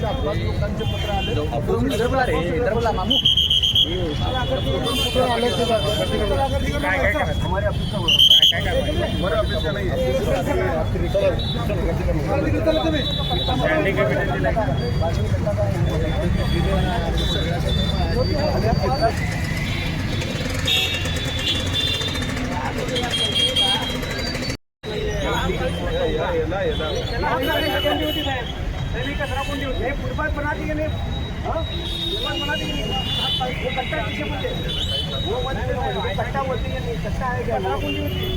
चार पाच लोकांचे पत्र आले. मामू. आले ते हमारे ऑफिसचा हमारे ऑफिसचा नाही फुटपाथ बना दिए नहीं हाँ? फुटपाथ बना दिए नहीं वो कट्टा किसे बोलते हैं? वो मत बोलो, वो कट्टा बोलते हैं नहीं कट्टा है क्या?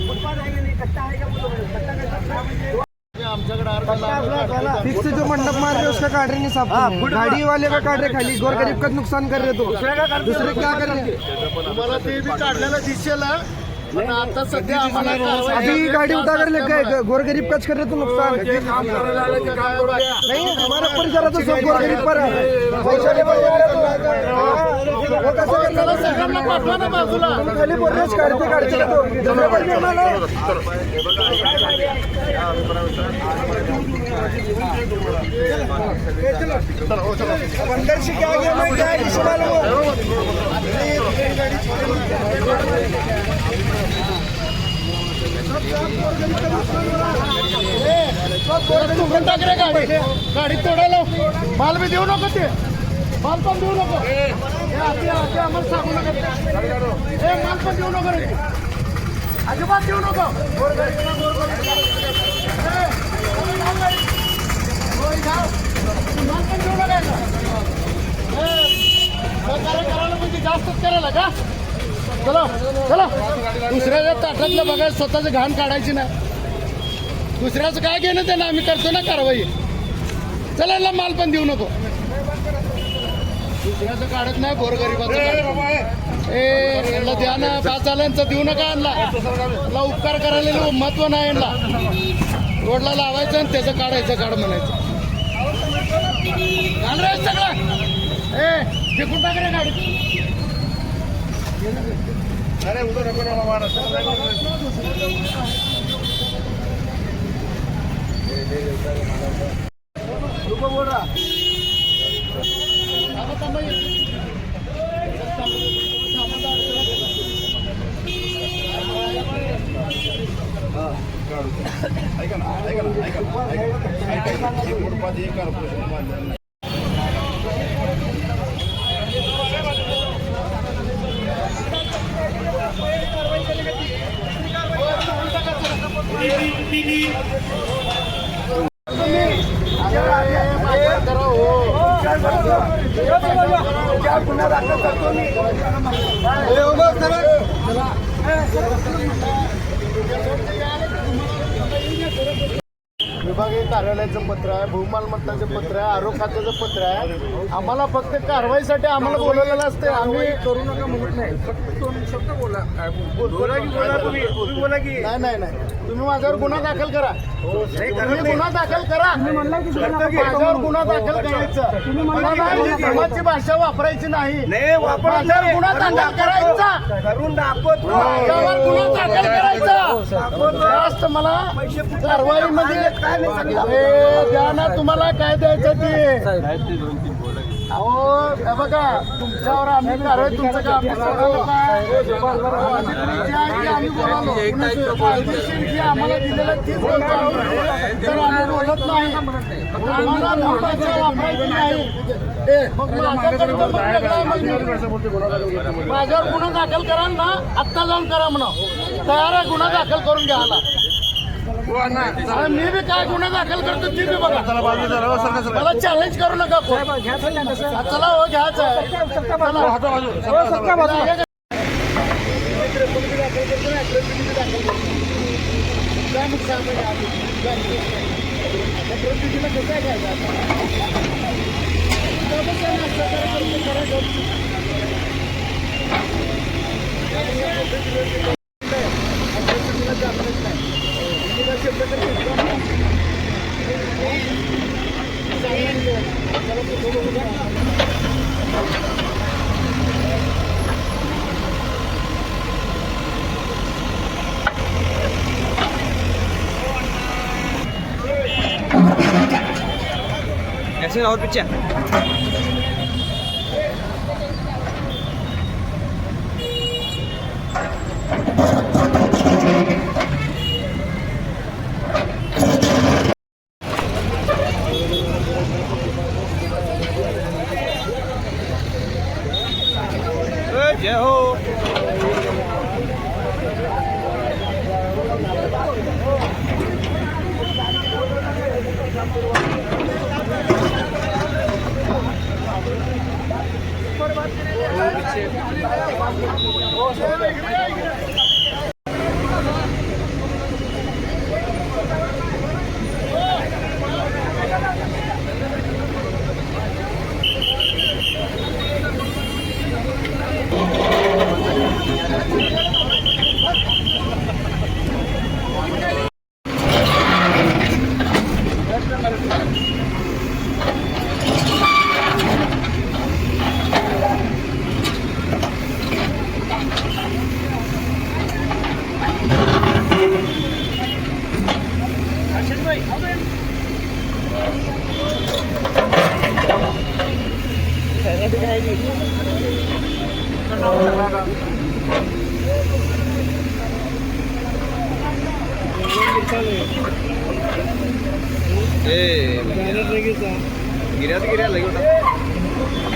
फुटपाथ है क्या नहीं कट्टा है क्या बोलो कट्टा कैसा म्हणजे आमच्याकडे अर्धा लाख फिक्स जो मंडप मार रहे उसका काट रहे नहीं साहब गाड़ी वाले का काट रहे खाली। गोर गरीब का नुकसान कर रहे तो। दूसरे क्या कर रहे तुम्हाला ते बी काढलेलं दिसेल हा. पण आता सध्या आम्हाला कारवाई अभी गाड़ी उठा कर ले गए गोर गरीब का कर रहे तो नुकसान. नहीं हमारा ऊपर जरा तो सब गोर गरीब पर है खाली बोल रहे हैं, काटते काटते तो दुसरे पर भी हमारा अंदर से क्या गया मैं क्या मालूम हो टाक रे गाडी गाडी तोडायला माल बी देऊ नको ते माल पण देऊ नको आम्हाला सांगू नका हे माल पण देऊ नको रे अजिबात देऊ नको माल पण देऊ नका करायला म्हणजे जास्तच करायला का चला चला. दुसऱ्याच्या ताटातलं बघायला स्वतःच घाण काढायची नाही. दुसऱ्याचं काय घेणं त्यानं आम्ही करतो ना कारवाई. चला याला माल पण देऊ नको. दुसऱ्याचं काढत नाही गोरगरिबाचं ए द्या ना पाच आल्यांचं देऊ नका यांना. याला उपकार करायला महत्त्व नाही यांना. रोडला लावायचं आणि त्याचं काढायचं काढ म्हणायचं. घाल रे सगळं. ए फेकून टाक रे गाडी? अरे उद्या नको ना ऐका ना ऐका ना ऐका ना ऐका ऐका एक फुटपाथ एक कॉर्पोरेशन बांधलेलं नाही. विभागीय कार्यालयाचं पत्र आहे भूमालमत्ताचं पत्र आहे आरोप खात्याचं पत्र आहे. आम्हाला फक्त कारवाईसाठी आम्हाला बोलवलेलं असते. आम्ही करू नका म्हणत नाही. फक्त बोला. बोला की बोला तुम्ही. तुम्ही बोला की. नाही नाही नाही. तुम्ही माझ्यावर गुन्हा दाखल करा. तुम्ही गुन्हा दाखल करा. माझ्यावर गुन्हा दाखल करायचा. समाजची भाषा वापरायची नाही. माझ्यावर गुन्हा दाखल करायचा. करून दाखवत. माझ्यावर गुन्हा दाखल करायचा. जास्त मला कारवाईमध्ये ए, द्या ना तुम्हाला काय द्यायचं ते? अहो बघा तुमच्यावर आम्ही कारण तुमचं काम ते आम्ही जे आम्हाला दिलेलं तर आम्ही बोलत नाही. आम्हाला नाही. म्हणजे. माझ्यावर गुन्हा दाखल कराल ना आत्ता जाऊन करा म्हणा. तयार आहे गुन्हा दाखल करून घ्यायला ना मी बी काय गुन्हा दाखल करतो ती बी बघा मला चॅलेंज करू नका कोण. हा, चला हो घ्यायचं आहे चला. काय मग सांगा आधी. त्या प्रतिनिधीला कसं आहे घ्यायचं ऐसे और पीछे जय हो. गिऱ्यात गिऱ्या लगे होता